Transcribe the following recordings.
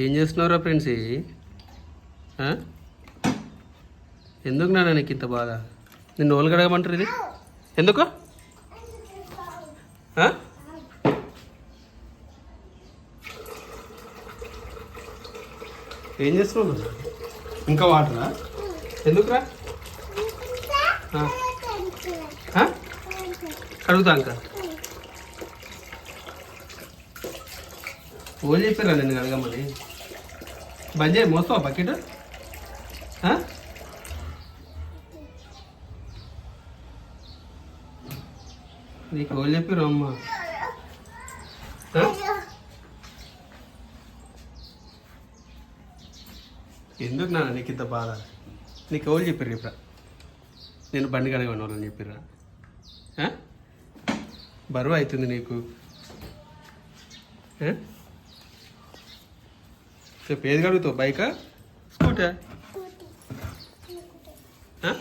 ఏం చేస్తున్నారా ఫ్రెండ్స్? ఎందుకు నాన్న నీకు ఇంత బాధ? నిన్ను ఓలు కడగమంటారు ఇది? ఎందుకు? ఏం చేస్తున్నావు ఇంకా వాటరా ఎందుకురా? కడుగుతా ఇంకా? ఫోన్ చెప్పారా నేను కడగమని బంద్ చేయి మోస్తావా బకెట్? నీకు ఓలు చెప్పారు అమ్మ. ఎందుకు నాన్న నీకు ఇంత బాధ? నీకు ఎవరు చెప్పారు ఇప్పుడు? నేను బండి కడగను వాళ్ళని చెప్పిర్రా? బరువు అవుతుంది నీకు. చెప్పు ఏది కడుగుతావు బైకా? స్కూటా? ఆ?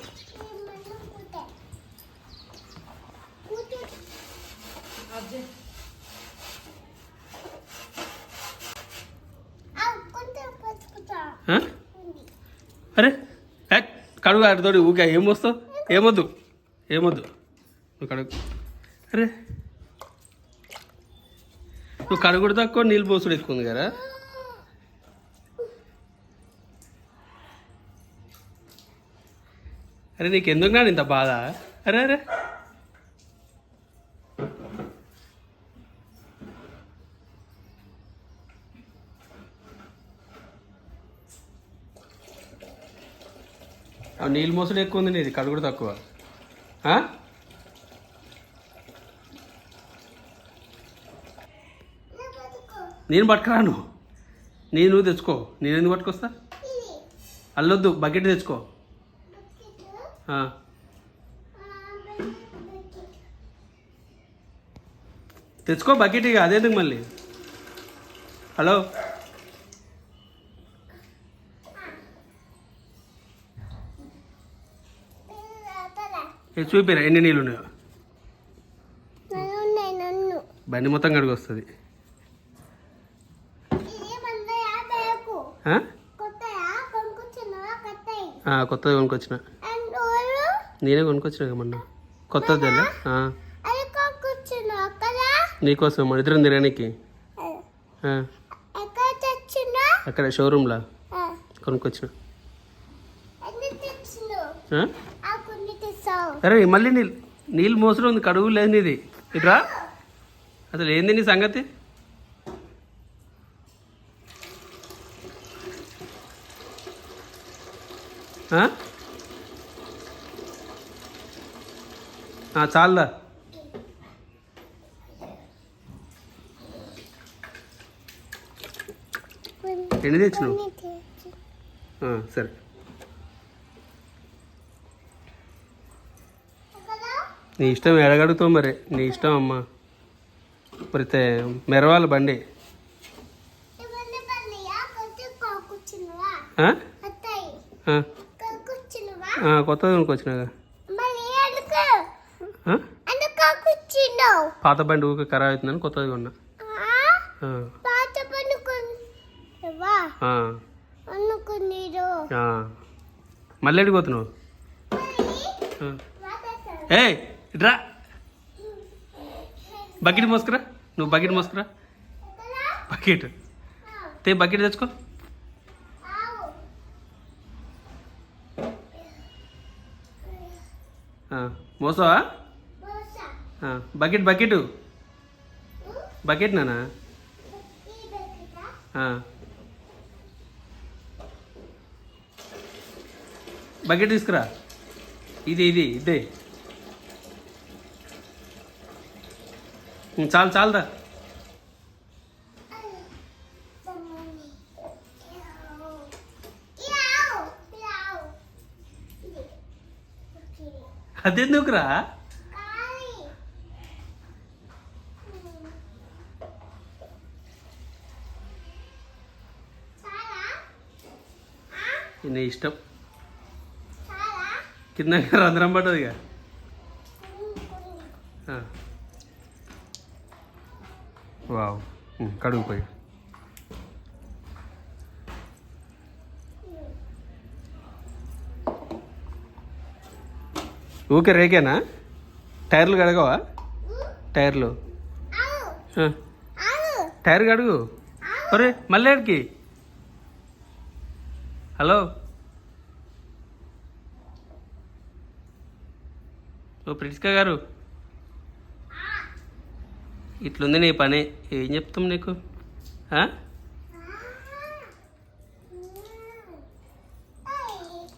ఆ? అరే ఏ, కడుగు ఆడితోటి ఊకే ఏం వస్తావు ఏమొద్దు? ఏమొద్దు? నువ్వు కడుగు. అరే నువ్వు కడుగుడు తక్కువ నీళ్ళు పోసుడు ఎక్కువ ఉంది కదా? అరే నీకు ఎందుకు నాడు ఇంత బాధ? అరే అరే. ఆ నీళ్ళు మోసడు ఎక్కువ ఉంది నీది కడుగుడు తక్కువ? నేను పట్టుకురాను. నేను నువ్వు తెచ్చుకో. నేను ఎందుకు పట్టుకొస్తా? అల్లొద్దు బకెట్ తెచ్చుకో. తెచ్చుకో బకెట్ ఇక అదేందుకు మళ్ళీ? హలో? చూపిరా ఎన్ని నీళ్ళు ఉన్నాయో? బండి మొత్తం కడిగి వస్తుంది ఇదేమందయా నేనే కొనుక్కొచ్చిన మొన్న. కొత్తది తెల్ల ఆ, అది కొనుక్కొచ్చినవా కదా? నీకోసం మన ఇద్దరం తిరగడానికి తెచ్చినా? అక్కడ షోరూమ్లో కొనుక్కొచ్చిన. అరే మళ్ళీ నీళ్ళు నీళ్ళు మోసడం ఉంది కడుగు లేదు నీది. ఇట్రా. అసలు ఏంది నీ సంగతి? ఆ? చాలుదా ఎన్ని తెచ్చినావు? సరే. నీ ఇష్టం ఎడగడుగుతావు మరి. నీ ఇష్టం అమ్మా. మరి తే- మెరవాలి బండి. ఇవన్నీ పన్నయ్యా పాత బండి ఊకే ఖరాబ్ అవుతుందని కొత్తది కొన్నా. మళ్ళీ ఎడికి పోతున్నావు? ఆ. ఏ ఇట్రా బకెట్ మోసుకురా. నువ్వు బకెట్ మోసుకురా. బకెట్. తే బకెట్ తెచ్చుకో. మోసావా? Bucket bucket. బకెట్ నానా? బకెట్ తీసుకురా. ఇది ఇది ఇదే. చాలు చాలు చాలుదా అదెందుకురా? నీ ఇష్టం. కింద రంధ్రం పడ్డదిగా వావ్. కడుగు పోయి. ఊకే రేకేనా? టైర్లు కడగవా? టైర్లు. టైర్ కడుగు. అరే మళ్ళీ హలో. ఓ ప్రిటిస్కా గారు. ఇట్లుంది నీ పని. ఏం చెప్తాం నీకు?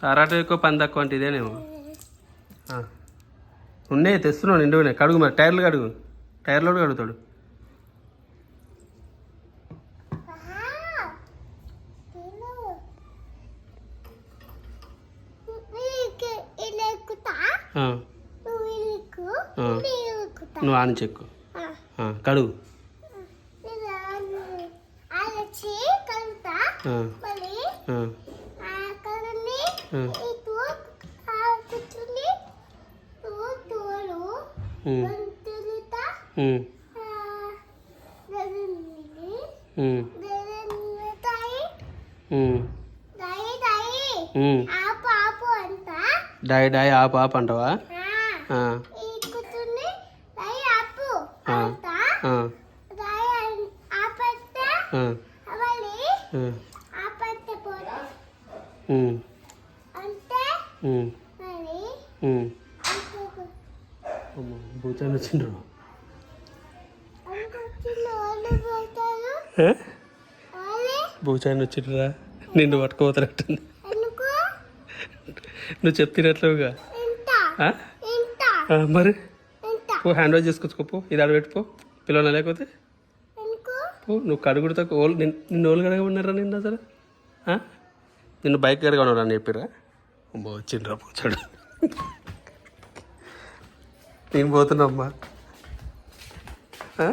ఆరాటం ఎక్కువ పని తక్కువ అంటే ఇదేనేమో. ఉన్నాయి తెస్తున్నావు నిండుగానే. కడుగు మరి. టైర్లు కడుగు. టైర్లో కూడా కడుగుతాడు. నువ్వు ఇల్లుకు ఆ. నేను ఎక్కుతా నువ్వు ఆని చెక్కు. ఆ, కడుగు. అలచి డాయ్ డాయ్ ఆపు ఆపు అంటావా? భూతాన్ని వచ్చిండ్రు. భూచాన్ని వచ్చిండ్రా నిన్ను పట్టుకోపోతున్నట్టుంది ఎందుకు నువ్వు ఆ, మరి? పో హ్యాండ్ వాష్ చేసుకొచ్చుకోపో ఇది ఆడ పెట్టుకో పిల్లలు లేకపోతే? పో నువ్వు కడుగుడుతో ఓళ్ళు నిన్ను నిన్ను ఓళ్ళు కడగమన్నారా నిన్ను అసలు? నిన్ను బైక్ కడగమన్నారా అని చెప్పిరా వచ్చిండ్రా పోచాడు నేను పోతున్నా అమ్మా? ఆ?